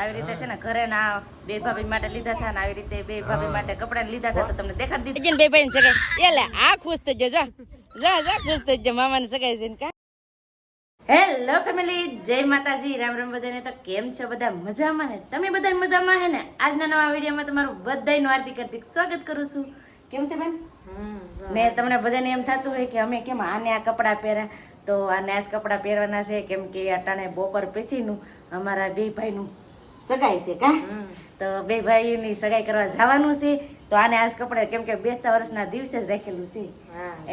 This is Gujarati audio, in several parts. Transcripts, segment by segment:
આવી રીતે છે ને ઘરે ના બે ભાભી માટે લીધા હતા ને આવી રીતે બે ભાભી માટે કપડા લીધા હતા તો તમને દેખાડી દીધું. બે ભાઈ સગાઈ એટલે આ ખુશ થઈ જજો. જા જા ખુશ થઈ જજો. મામાને સગાઈ જઈને કા. હેલો ફેમિલી જય માતાજી. રામ રામ બધાને. તો કેમ છો બધા? મજામાં ને? તમે બધા મજામાં હે ને? આજના નવા વિડીયોમાં તમારું બધાયનું હાર્દિક હાર્દિક સ્વાગત કરું છું. કેમ છે બેન? ને તમને બધાને એમ થતું હોય કે અમે કેમ આને આ કપડાં પહેર્યા? તો આને આ કપડા કપડાં પહેરવાના છે કેમ કે અટાણે બપોર પછીનું અમારા બે ભાઈનું સગાઈ છે કા? તો બે ભાઈની સગાઈ કરવા જવાનું છે. તો આને આજ કપડે કેમ કે બેસતા વર્ષના દિવસે જ રાખેલું છે.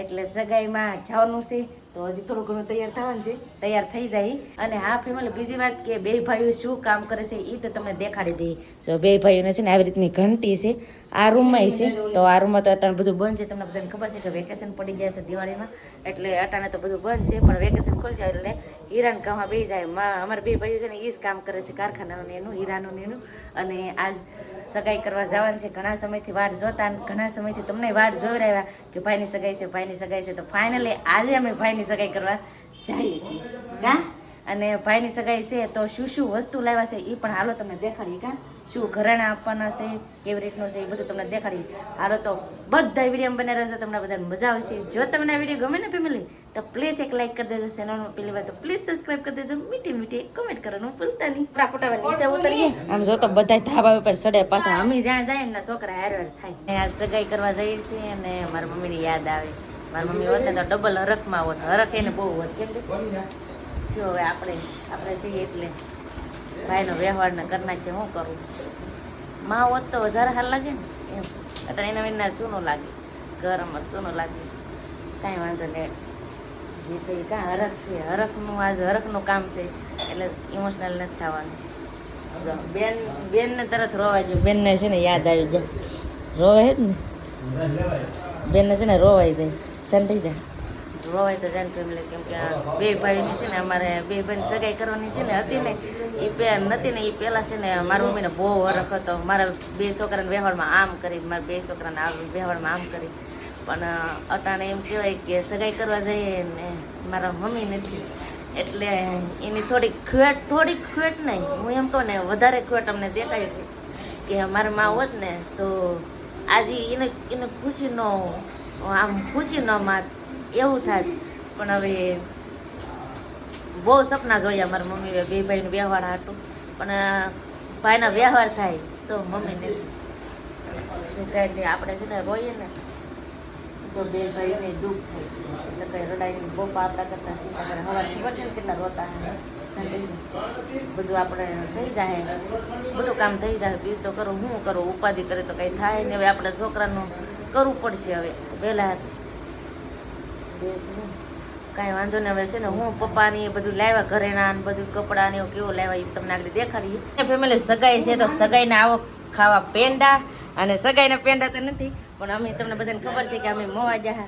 એટલે સગાઈમાં જવાનું છે. તો હજી થોડું ઘણું તૈયાર થવાનું છે. તૈયાર થઈ જાય. અને હા ફેમિલી બીજી વાત કે બે ભાઈઓ શું કામ કરે છે એ તો તમને દેખાડી દઈએ. જો બે ભાઈઓને છે ને આવી રીતની ઘંટી છે. આ રૂમમાં છે. તો આ રૂમમાં તો અટાણે બધું બંધ છે. તમને બધાને ખબર છે કે વેકેશન પડી જાય છે દિવાળીમાં. એટલે અટાણે તો બધું બંધ છે પણ વેકેશન ખુલશે એટલે હીરાન કામમાં બે જાય. અમારે બે ભાઈઓ છે ને એ જ કામ કરે છે કારખાનાનું એનું હીરાનું એનું. અને આજ સગાઈ કરવા જવાનું છે. ઘણા સમયથી વાટ જોતા ઘણા સમયથી તમને વાટ જોઈ રહ્યા કે ભાઈની સગાઈ છે, ભાઈની સગાઈ છે. તો ફાઇનલી આજે અમે ભાઈની સગાઈ કરવા જઈએ છીએ. કા? અને ભાઈની સગાઈ છે તો શું શું વસ્તુ લાવ્યા છે એ પણ હાલો તમને દેખાડીએ, કા? શું ઘરેણા આપવાના છે, કેવી રીતનું છે એ બધું તમને દેખાડી હાલો તો બધા વીડિયો બને રહેશે તમને બધાને મજા આવશે. જો તમને આ વીડિયો ગમે ને ફેમિલી તો પ્લીઝ એક લાઈક કરી દેજો ચેનલમાં પેલી વાર તો પ્લીઝ સબસ્ક્રાઇબ કરી દેજો. મીઠી મીઠી કમેન્ટ કરવાનું ભૂલતા નહીં. ફટાફટ હવે નીચે ઉતરીએ. આમ જો તો બધા ધાબા ઉપર ચડે પાછા. અમે જ્યાં જાય ને છોકરા હાર હાર થાય. આ સગાઈ કરવા જઈએ છીએ અને મારા મમ્મીની યાદ આવે. મારી મમ્મી હોત તો ડબલ હરખમાં હોત. હરખ એને બહુ હોત. કેમ જો હવે આપણે આપણે છીએ એટલે. ભાઈનો વ્યવહાર ને કરી નાખીએ શું કરું. માં હોત તો વધારે હાલ લાગે ને, એમ. અત્યારે એના વિના સૂનું લાગે. ઘર અમાર સૂનું લાગે. કાંઈ વાંધો નહીં. જે થઈ કાં હરખ છે. હરખનું આજ હરખનું કામ છે. એટલે ઇમોશનલ નથી થવાનું. બેન, બેનને તરત રોવા જો બેનને છે ને યાદ આવી જાય. રોવે જ ને? બેનને છે ને રોવાઈ જાય. સંડી જાય રોવાય તો જાય ફેમિલી કેમ કે બે ભાઈની છે ને અમારે બે ભાઈની સગાઈ કરવાની છે ને હતી ને એ પે નથી ને એ પહેલાં છે ને મારા મમ્મીને બહુ વરખ હતો. મારા બે છોકરાને વ્યવહારમાં આમ કરી, મારા બે છોકરાને આ વ્યવહારમાં આમ કરી. પણ અટાણે એમ કહેવાય કે સગાઈ કરવા જઈએ ને મારા મમ્મી નથી. એટલે એની થોડીક ખેટ થોડીક ખેટ નહીં. હું એમ કહું ને, વધારે ખેટ અમને દેખાય છે કે મારા મા હોત ને, તો આજે એને એને ખુશી ન, આમ ખુશી ન માત એવું થાય. પણ હવે બહુ સપના જોયા મારા મમ્મીએ બે ભાઈનો વ્યવહાર હાટું. પણ ભાઈના વ્યવહાર થાય તો મમ્મીને શું કહે એટલે આપણે છે ને રોઈએ ને તો બે ભાઈને દુઃખ થાય. એટલે કંઈ રડાઈને બપા આપણા કરતા સીધા કરે હવા ખબર છે ને કેટલા રોતા બધું આપણે થઈ જાય બધું કામ થઈ જાય બીજું તો કરું, હું કરું, ઉપાધિ કરે તો કંઈ થાય ને. હવે આપણે છોકરાનું કરવું પડશે હવે. પહેલાં કાંઈ વાંધો ને હવે છે ને હું પપ્પાની એ બધું લાવ્યા ઘરેણા ને બધું કપડાં ને કેવું લાવ્યા એ તમને આગળ દેખાડીએ. ફેમિલી સગાઈ છે તો સગાઈને આવો ખાવા પેંડા. અને સગાઈના પેંડા તો નથી પણ અમે તમને બધાને ખબર છે કે અમે મોવા જા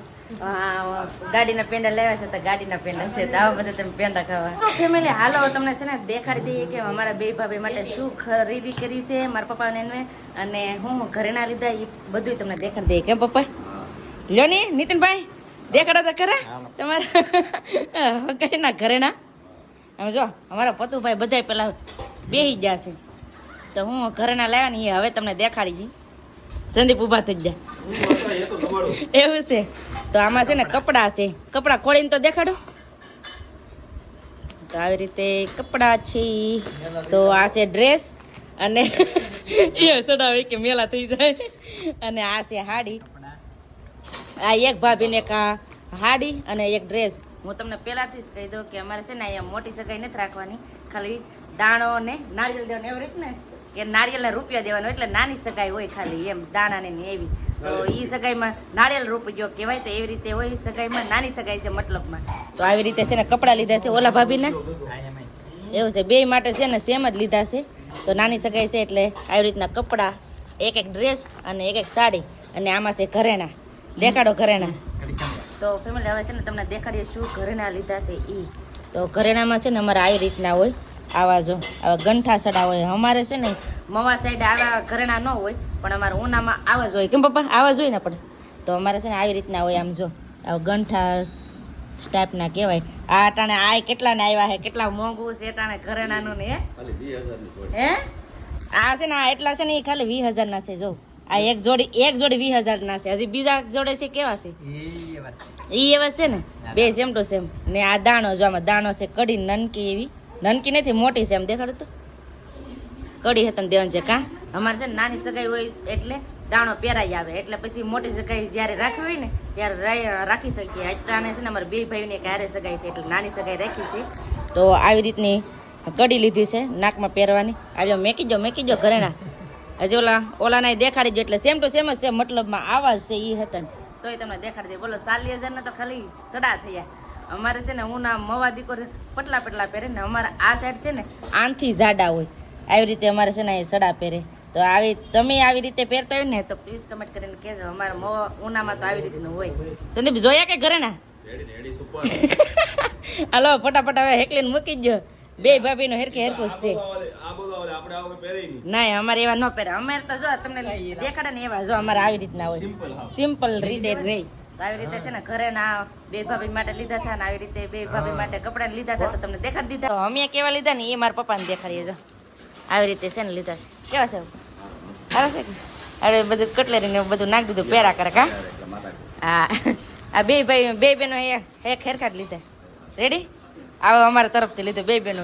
ગાડીના પેંડા લાવ્યા છે તો ગાડીના પેંડા છે તો આવા બધા તમે પેંડા ખાવા. ફેમિલી હાલો તમને છે ને દેખાડી દઈએ કે અમારા બે ભાભી માટે શું ખરીદી કરી છે મારા પપ્પાને એને અને હું ઘરેણા લીધા એ બધું તમને દેખાડી દઈએ. કેમ પપ્પા? લ્યો ને નીતિનભાઈ? દેખાડો તો ખરા? તમારા હગાઈના ઘરેણા. હવે જો અમારા પતુભાઈ બધાય પેલા બેહી ગયા છે. તો હું ઘરેણા લાવ્યા ને હવે તમને દેખાડી જી સંદીપ ઊભા થઈ જાય એવું છે. તો આમાં છે ને કપડાં છે. કપડાં ખોલીને તો દેખાડો. તો આવી રીતે કપડાં છે તો આ છે ડ્રેસ અને એ સડાવે કે મેલા થઈ જાય. અને આ છે હાડી. આ એક ભાભીને એક આ હાડી અને એક ડ્રેસ. હું તમને પહેલાંથી જ કહી દઉં કે અમારે છે ને અહીંયા મોટી સગાઈ નથી રાખવાની. ખાલી દાણો ને નારિયેલ દેવાનું એવી રીત ને કે નારિયેલના રૂપિયા દેવાનો એટલે નાની સગાઈ હોય ખાલી એમ દાણાની ને એવી. તો એ સગાઈમાં નારિયેલ રૂપિયો કહેવાય તો એવી રીતે હોય સગાઈમાં નાની સગાઈ છે મતલબમાં. તો આવી રીતે છે ને કપડાં લીધા છે ઓલા ભાભીને. એવું છે બે માટે છે ને સેમ જ લીધા છે. તો નાની સગાઈ છે એટલે આવી રીતના કપડાં એક એક ડ્રેસ અને એક એક સાડી. અને આમાં છે ઘરેણા. દેખાડો ઘરેણા. તો ફેમિલી હવે છે ને તમને દેખાડીએ શું ઘરેણા લીધા છે એ તો ઘરેણામાં છે ને અમારે આવી રીતના હોય આવા જો આવા ગંઠા સડા હોય. અમારે છે ને મવા સાઈડ આવા ઘરેણા ન હોય પણ અમારે ઉનામાં આવા જ હોય. કેમ પપ્પા? આવા જ હોય ને આપણે તો અમારે છે ને આવી રીતના હોય આમ જો. આવા ગંઠા ટાઈપના કહેવાય. આ અટાણે આ કેટલાને આવ્યા છે કેટલા મોંઘું છે ટાણે ઘરેણાનું ને હે? હે? આ છે ને આ એટલા છે ને એ ખાલી વીસ હજારના છે જો. આ એક જોડી એક જોડી વીસ હજાર ના છે. હજી બીજા જોડે છે કેવા છે? ઈ એવા છે. ને? બે સેમ ટુ સેમ ને આ દાણો જો આમાં દાણો છે કડી નનકી એવી. નનકી નથી મોટી છે એમ દેખાડો તો. કડી ને દેવન છે કા અમારે છે ને નાની સગાઈ હોય એટલે દાણો પહેરાઈ આવે. એટલે પછી મોટી સગાઈ જ્યારે રાખવી હોય ને ત્યારે રાખી શકીએ. અત્યારે છે ને અમારે બે ભાઈઓને ક્યારે સગાઈ છે એટલે નાની સગાઈ રાખી છે. તો આવી રીતની કડી લીધી છે નાકમાં પહેરવાની. આજે મેકી જો મેકી જો ઘરેણા. હજી ઓલા ઓલાને દેખાડી જો એટલે સેમ ટુ સેમ જ છે મતલબમાં આવા છે એ હતા ને તોય તમને દેખાડી દે. બોલો સાલી હજાર તો ખાલી સડા થયા. અમારે છે ને હું ના મવા દીકો પટલા પટલા પહેરે ને અમારા આ સાઈડ છે ને આનથી જાડા હોય. આવી રીતે અમારે છે ને અહીં સડા પહેરે. તો આવી તમે આવી રીતે પહેરતા હોય ને તો પ્લીઝ કમેન્ટ કરીને કહેજો. અમારા મવા ઉનામાં તો આવી રીતનું હોય. સંદીપ જોયા કે ઘરે ના? હાલો ફટાફટ હવે હેકલીને મૂકી જ બે ભાભીનો હેરકે હેરકું જ છે. ના અમારે એવા ન પહેરે. અમારે તો જો તમને દેખાડે ને એવા જો અમારે આવી રીતના હોય. સિમ્પલ રીતે રહી. આવી રીતે છે ને ઘરે ના બે ભાભી માટે લીધા હતા ને આવી રીતે બે ભાભી માટે કપડા લીધા હતા તો તમને દેખાડી દીધા. અમે કેવા લીધા ને એ મારા પપ્પાને દેખાડીએ જો. આવી રીતે છે ને લીધા છે. કેવા છે? સારા છે હવે બધું કટલેરી ને બધું નાખી દીધું પહેરા કરે કા હા? આ બે ભાઈ બે બેનો એક ખેરખાટ લીધા. રેડી આવો અમારા તરફથી લીધું બે બેનો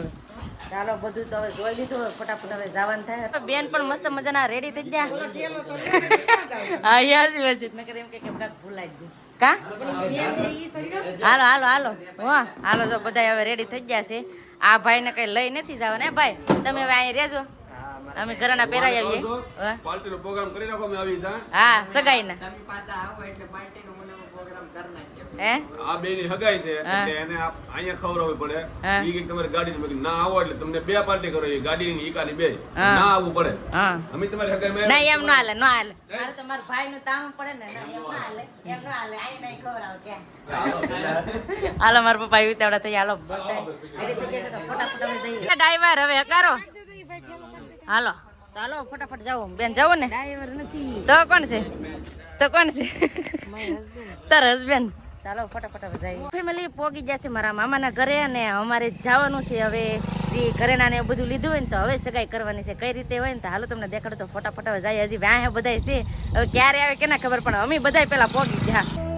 ચાલો બધું તો હવે જોઈ લીધું હવે ફટાફટ હવે જવાનું થાય. બેન પણ મસ્ત મજાના રેડી થઈ ગયા. હા વાત છે નકર એમ કે કેમ કાક ભૂલાઈ ગયું. કા? હાલો હાલો હાલો. વાહ હાલો જો બધા હવે રેડી થઈ ગયા છે. આ ભાઈને કઈ લઈ નથી જવાના ભાઈ? તમે હવે અહીં રહેજો. અમે ઘરના પહેરાઈ આવીએ. હા. પાર્ટીનો પ્રોગ્રામ કરી નાખો અમે આવી ત્યાં હા સગાઈના. હે? આ બે ની હગાઈ છે હા. એટલે એને અહીંયા ખવડાવવી પડે. ઈ કે તમારી ગાડી મેં ના આવો એટલે તમને બે પાર્ટી કરો એ ગાડી ની ઈકાની બે. હા. ના આવવું પડે. હા. અમે તમારી હગાઈ મેં ના એમ ના હાલે ના હાલે. મારે તો ભાઈ નું તાણું પડે ને ના, એમ ના હાલે એમ ના હાલે આઈ નહીં ખવરાવ કે. હાલો મારા પપ્પા એવી તેવડા થઈ હાલો એટલે તો કે છે તો ફટાફટ હવે જઈએ. ડ્રાઈવર હવે હકારો. હાલો. તો હાલો ફટાફટ જાઓ. બેન જાઓ ને. ડ્રાઈવર નથી. તો કોણ છે? તો કોણ છે? તાર હસબેન્ડ. ચાલો ફટાફટ જઈએ. ફેમિલી પોગી જશે મારા મામાના ઘરે અને અમારે જવાનું છે હવે. જે ઘરેના ને બધું લીધું હોય ને તો હવે સગાઈ કરવાની છે. કઈ રીતે હોય ને તો હાલો તમને દેખાડો તો ફટાફટ જાય હજી વ્યાહે બધાય છે. હવે ક્યારે આવે કેના ખબર પણ અમે બધાય પેલા પોગી ગયા.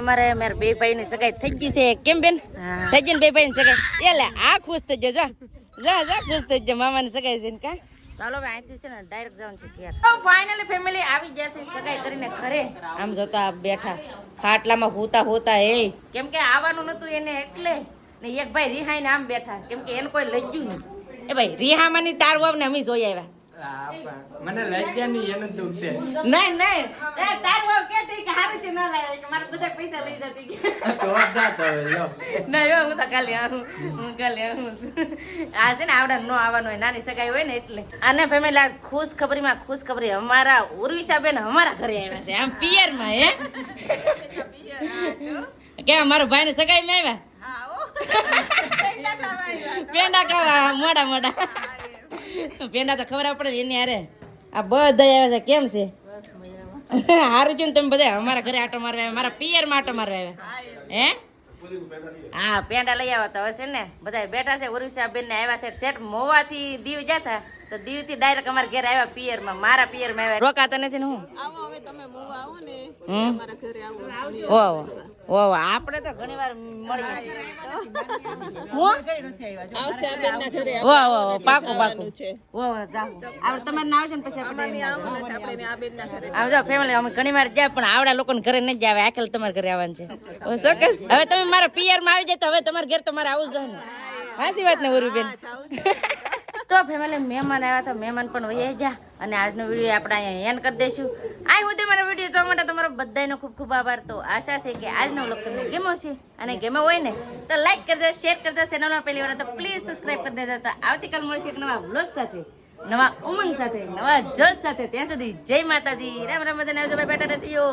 અમારે મારા બે ભાઈ ની સગાઈ થઈ ગઈ છે. કેમ બેન? થઈ ગઈ ને બે ભાઈ ની સગાઈ? એટલે આ ખુશ થઈ જજો. જા જા જા ખુશ થઈ જાય મામા ની સગાઈ છે ને કા? ચાલો ભાઈ અહીંથી છે ને ડાયરેક્ટ જવાનું છે ઘેર. તો ફાઇનલી ફેમિલી આવી જશે સગાઈ કરીને ઘરે. આમ જોતા આ બેઠા. ખાટલામાં હોતા હોતા એ. કેમ કે આવવાનું નતું એને એટલે. ને એક ભાઈ રિહાઈ ને આમ બેઠા. કેમ કે એને કોઈ લઈ ગયું નહીં. એ ભાઈ રિહામાં ની તાર વાવ ને અમે જોઈ આવ્યા. મને લાગ્યા નહીં એને દુઃખ છે નહીં નહીં. એ તાર વાવ કે તે કે હારું છે ના લાગે કે મારા બધા પૈસા લઈ જતી કે. તો જા તો લો. નહીં હું તો કાલે આવું હું કાલે આવું આ છે ને આવડા નો આવવાનું હોય નાની સગાઈ હોય ને એટલે. અને ફેમિલી આ ખુશ ખબરીમાં ખુશ ખબરી અમારા ઉર્વિશા બેન અમારા ઘરે આવ્યા છે આમ પિયરમાં હે કે મારા ભાઈ ને સગાઈ માં આવ્યા પેંડા ખાવા મોડા મોડા. પેંડા તો ખબર પડે એની હારે. આ બધા આવ્યા છે. કેમ છે? હારું છે ને તમે બધા અમારા ઘરે આટો મારવા આવ્યા. મારા પિયરમાં આટો મારવા આવ્યા. હે? હા પેંડા લઈ આવ્યા તો હશે ને. બધા બેઠા છે. ઉરુષા બેન ને આવ્યા છે સેટ. મોવાથી દીવ જતા. તો દીવથી ડાયરેક્ટ અમારા ઘરે આવ્યા પિયરમાં મારા પિયરમાં આવ્યા. રોકાતા નથી ને હું? આવો હવે તમે મૂવા આવો ને. હમ? ઘરે આવો. ઓહો ઓહો. આપણે તો ઘણી વાર મળીએ છીએ હું? આવતા બેનના ઘરે વાહ વાહ વાહ પાકું પાકું. છે. વાહ વાહ તમારે ના આવશે ને પછી આપણે આવો ને ફેમિલી અમે ઘણી વાર જાય પણ આવડા લોકોને ઘરે નહીં જ આવે. આખેલ તમારા ઘરે આવવાનું છે. ઓ હવે તમે મારા પિયરમાં આવી જાય તો હવે તમારા ઘર તમારે આવું જ ને હાસી વાત ને ઉર્વી બેન તો ફેમિલી મહેમાન આવ્યા તો મહેમાન પણ વહી ગયા અને આજનો વીડિયો આપણે અહીંયા એન્ડ કરી દઈશું. આ હું મારો વીડિયો જોવા માટે તમારો બધાનો ખૂબ ખૂબ આભાર. તો આશા છે કે આજનો વ્લોગ તમને ગેમો છે અને ગેમો હોય ને, તો લાઈક કરજો શેર કરજો. ચેનલમાં પહેલી વાર તો પ્લીઝ સબસ્ક્રાઇબ કરી દેજો. તો આવતીકાલ મળશે એક નવા વ્લોગ સાથે, નવા ઉમંગ સાથે, નવા જોશ સાથે. ત્યાં સુધી જય માતાજી. રામ રામ બધાને આવજો. ભાઈ બેટા રસીઓ